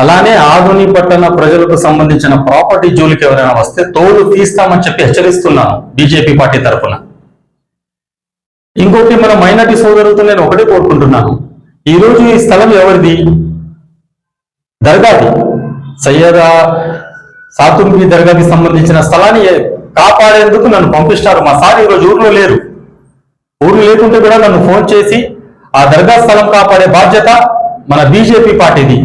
అలానే ఆధుని పట్టణ ప్రజలకు సంబంధించిన ప్రాపర్టీ జోలికి ఎవరైనా వస్తే తోలు తీస్తామని చెప్పి హెచ్చరిస్తున్నాను బీజేపీ పార్టీ తరఫున ఇంకోటి మన మైనార్టీ సోదరులతో నేను ఒకటే కోరుకుంటున్నాను ఈరోజు ఈ స్థలం ఎవరిది దర్గాది సయ్యదా సాతుంబి దర్గాకి సంబంధించిన స్థలాన్ని కాపాడేందుకు నన్ను పంపిస్తారు మా సార్ ఈరోజు ఊర్లో లేరు ఊర్లో లేకుంటే కూడా నన్ను ఫోన్ చేసి ఆ దర్గా స్థలం కాపాడే బాధ్యత మన బీజేపీ పార్టీది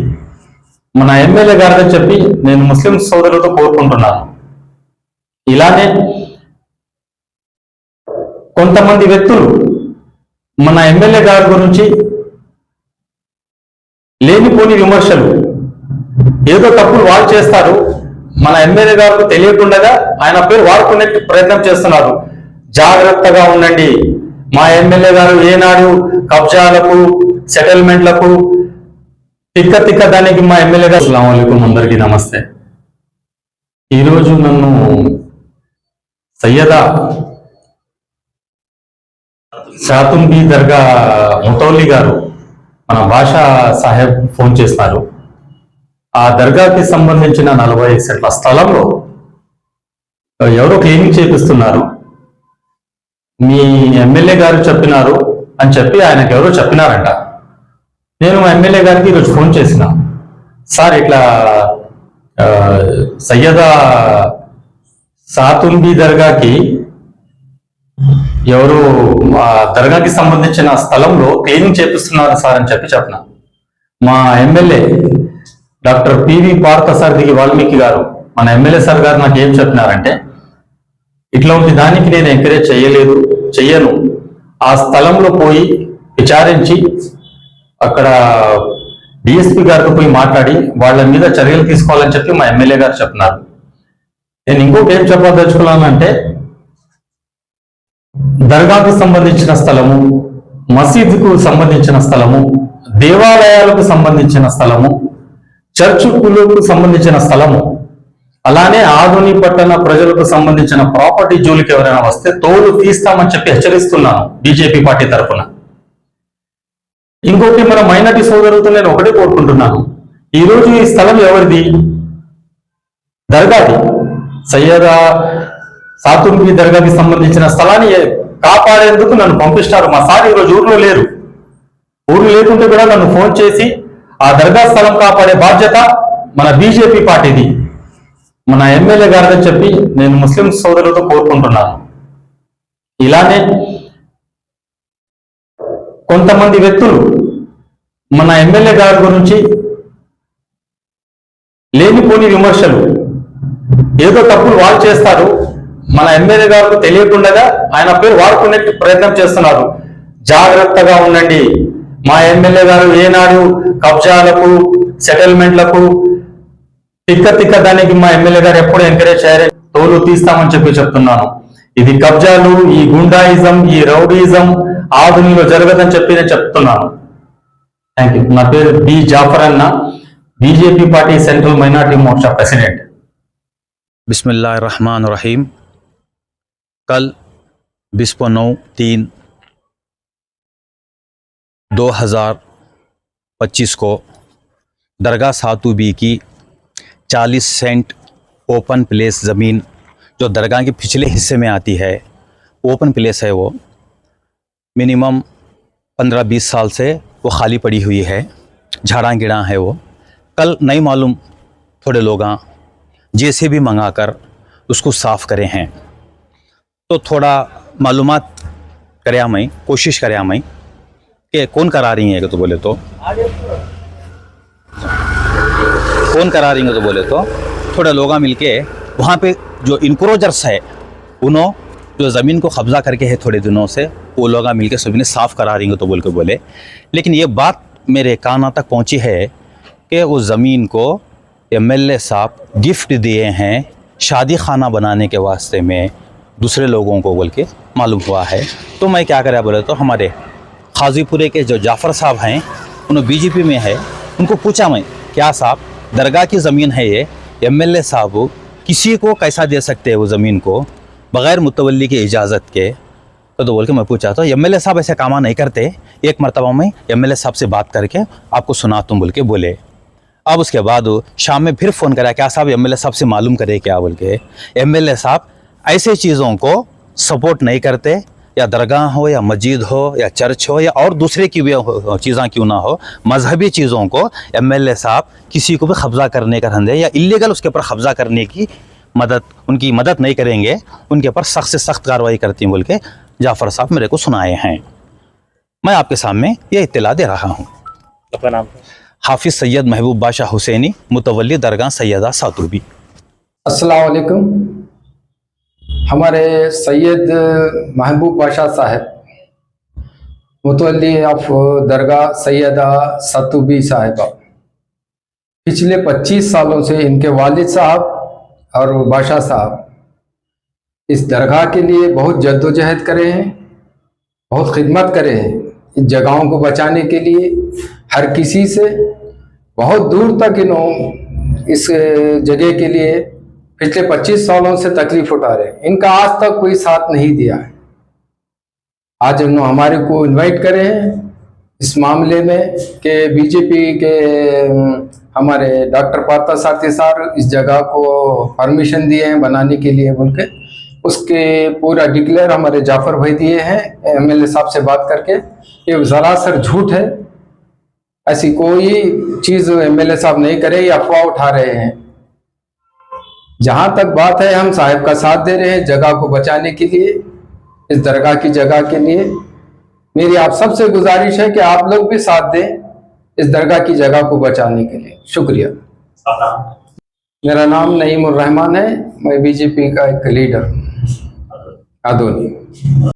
మన ఎమ్మెల్యే గారిని చెప్పి నేను ముస్లిం సోదరులతో కోరుకుంటున్నాను ఇలానే కొంతమంది వ్యక్తులు మన ఎమ్మెల్యే గారి గురించి లేనిపోని విమర్శలు ఏదో తప్పులు వాళ్ళు చేస్తారు మన ఎమ్మెల్యే గారికి తెలియకుండా ఆయన పేరు వాడుకునే ప్రయత్నం చేస్తున్నారు జాగ్రత్తగా ఉండండి మా ఎమ్మెల్యే గారు ఏనాడు కబ్జాలకు సెటిల్మెంట్లకు తిక్క తిక్క దానికి మా ఎమ్మెల్యే గారు అస్సలం అందరికీ నమస్తే ఈరోజు నన్ను సయ్యదా షాతుంబి దర్గా ముతౌలి గారు మన భాషా సాహెబ్ ఫోన్ చేస్తారు ఆ దర్గాకి సంబంధించిన నలభై సెంట్ల స్థలంలో ఎవరో క్లీనింగ్ చేపిస్తున్నారు మీ ఎమ్మెల్యే గారు చెప్పినారు అని చెప్పి ఆయనకు ఎవరో చెప్పినారంట నేను మా ఎమ్మెల్యే గారికి ఈరోజు ఫోన్ చేసిన సార్ ఇట్లా సయ్యదా సాతుంబి దర్గాకి ఎవరు మా దర్గాకి సంబంధించిన స్థలంలో క్లీనింగ్ చేపిస్తున్నారు సార్ అని చెప్పి చెప్పిన మా ఎమ్మెల్యే డాక్టర్ పివి దిగి వాల్మీకి గారు మన ఎమ్మెల్యే సార్ గారు నాకు ఏం చెప్పినారంటే ఇట్లాంటి దానికి నేను ఎంకరేజ్ చేయలేదు చెయ్యను ఆ స్థలంలో పోయి విచారించి అక్కడ డిఎస్పీ గారితో పోయి మాట్లాడి వాళ్ళ మీద చర్యలు తీసుకోవాలని చెప్పి మా ఎమ్మెల్యే గారు చెప్తున్నారు నేను ఇంకోటి ఏం చెప్పదలుచుకున్నానంటే దర్గాకు సంబంధించిన స్థలము మసీదుకు సంబంధించిన స్థలము దేవాలయాలకు సంబంధించిన స్థలము కులుకు సంబంధించిన స్థలము అలానే ఆధుని పట్టణ ప్రజలకు సంబంధించిన ప్రాపర్టీ జోలికి ఎవరైనా వస్తే తోలు తీస్తామని చెప్పి హెచ్చరిస్తున్నాను బీజేపీ పార్టీ తరఫున ఇంకోటి మన మైనార్టీ సోదరులతో నేను ఒకటే కోరుకుంటున్నాను ఈరోజు ఈ స్థలం ఎవరిది దర్గాది సయ్యద సాతుర్కి దర్గాకి సంబంధించిన స్థలాన్ని కాపాడేందుకు నన్ను పంపిస్తారు మా సార్ ఈరోజు ఊర్లో లేరు ఊర్లో లేకుంటే కూడా నన్ను ఫోన్ చేసి ఆ దర్గా స్థలం కాపాడే బాధ్యత మన బీజేపీ పార్టీది మన ఎమ్మెల్యే గారిని చెప్పి నేను ముస్లిం సోదరులతో కోరుకుంటున్నాను ఇలానే కొంతమంది వ్యక్తులు మన ఎమ్మెల్యే గారి గురించి లేనిపోని విమర్శలు ఏదో తప్పులు వాళ్ళు చేస్తారు మన ఎమ్మెల్యే గారికి తెలియకుండా ఆయన పేరు వాడుకునే ప్రయత్నం చేస్తున్నారు జాగ్రత్తగా ఉండండి మా ఎమ్మెల్యే గారు ఏనాడు కబ్జాలకు సెటిల్మెంట్లకు తిక్క తిక్క దానికి మా ఎమ్మెల్యే గారు ఎప్పుడు ఎంకరేజ్ చేయాలి తోలు తీస్తామని చెప్పి చెప్తున్నాను ఇది కబ్జాలు ఈ గుండాయిజం ఈ రౌడీజం आधुनिको जरूरतन చెప్పిన చెప్పుతున్నాను థాంక్యూ నా పేర్ బి జాఫర్ అన్న బీజేపీ పార్టీ సెంట్రల్ మైనారిటీ మోషన్ ఆఫ్ ప్రెసిడెంట్ బిస్మిల్లాహ్irrahमानुर रहीम कल 29 3 2025 కో దర్గా సాతూ బీ కి 40 సెంట్ ఓపెన్ ప్లేస్ జమీన్ జో దర్గా కి పిచ్లే హిస్సే మే ఆతి హై ఓపెన్ ప్లేస్ హై వో मिनिमम पंद्रह बीस साल से वो खाली पड़ी हुई है झाड़ा गिड़ा है वो कल नहीं मालूम थोड़े लोग जैसे भी मंगा कर उसको साफ़ करे हैं तो थोड़ा मालूम कराया मैं कोशिश कराया मैं कि कौन करा रही है तो बोले तो कौन करा रही है तो बोले तो थोड़ा लोग मिल के वहाँ पर जो इनक्रोजर्स है उन्होंने जो ज़मीन को कब्ज़ा करके है थोड़े दिनों से वो लोग मिलकर सभी ने साफ़ करा देंगे तो बोल के बोले लेकिन ये बात मेरे काना तक पहुँची है कि उस ज़मीन को एम एल साहब गिफ्ट दिए हैं शादी खाना बनाने के वास्ते में दूसरे लोगों को बोल के मालूम हुआ है तो मैं क्या करा बोले तो हमारे खाजीपुरे के जो जाफ़र साहब हैं उन्होंने बीजेपी में है उनको पूछा मैं क्या साहब दरगाह की ज़मीन है ये एम एल साहब किसी को कैसा दे सकते हैं वो ज़मीन को बग़ैर मुतवली की इजाज़त के तो, तो बोल के मैं पूछा था एम एल साहब ऐसे कामा नहीं करते एक मरतबा में एम एल साहब से बात करके आपको सुना तुम बोल के बोले अब उसके बाद शाम में फिर फ़ोन करा क्या साहब एम एल साहब से मालूम करे क्या बोल के एम एल साहब ऐसे चीज़ों को सपोर्ट नहीं करते या दरगाह हो या मस्जिद हो या चर्च हो या और दूसरे की चीज़ें क्यों ना हो मजहबी चीज़ों को एम एल साहब किसी को भी कब्ज़ा करने का धंधे या इलीगल उसके ऊपर कब्ज़ा करने की मदद उनकी मदद नहीं करेंगे उनके ऊपर सख्त से सख्त कार्रवाई करती हूँ बोल के जाफ़र साहब मेरे को सुनाए हैं मैं आपके सामने ये इतला दे रहा हूँ अपना नाम हाफिज सैयद महबूब बादशाह हुसैनी मुतवली दरगाह सैदा सातुबी असलकुम हमारे सैयद महबूब बादशाह साहब मुतवली ऑफ दरगाह सैदा सातूबी साहेबा पिछले 25 सालों से इनके वालिद साहब और वो बादशाह साहब इस दरगाह के लिए बहुत जद्दोजहद करे हैं बहुत खिदमत करे हैं इन जगहों को बचाने के लिए हर किसी से बहुत दूर तक इन इस जगह के लिए पिछले 25 सालों से तकलीफ उठा रहे हैं इनका आज तक कोई साथ नहीं दिया है आज इन्होंने हमारे को इनवाइट करे हैं इस मामले में कि बीजेपी के हमारे डॉक्टर पार्था सारथी सार इस जगह को परमिशन दिए हैं बनाने के लिए बोल के उसके पूरा डिक्लेयर हमारे जाफर भाई दिए हैं एम साहब से बात करके ये सर झूठ है ऐसी कोई चीज़ एम साहब नहीं करे ये अफवाह उठा रहे हैं जहाँ तक बात है हम साहब का साथ दे रहे हैं जगह को बचाने के लिए इस दरगाह की जगह के लिए मेरी आप सबसे गुजारिश है कि आप लोग भी साथ दें इस दरगाह की जगह को बचाने के लिए शुक्रिया मेरा नाम नईम रहमान है मैं बीजेपी का एक लीडर हूँ आदोनी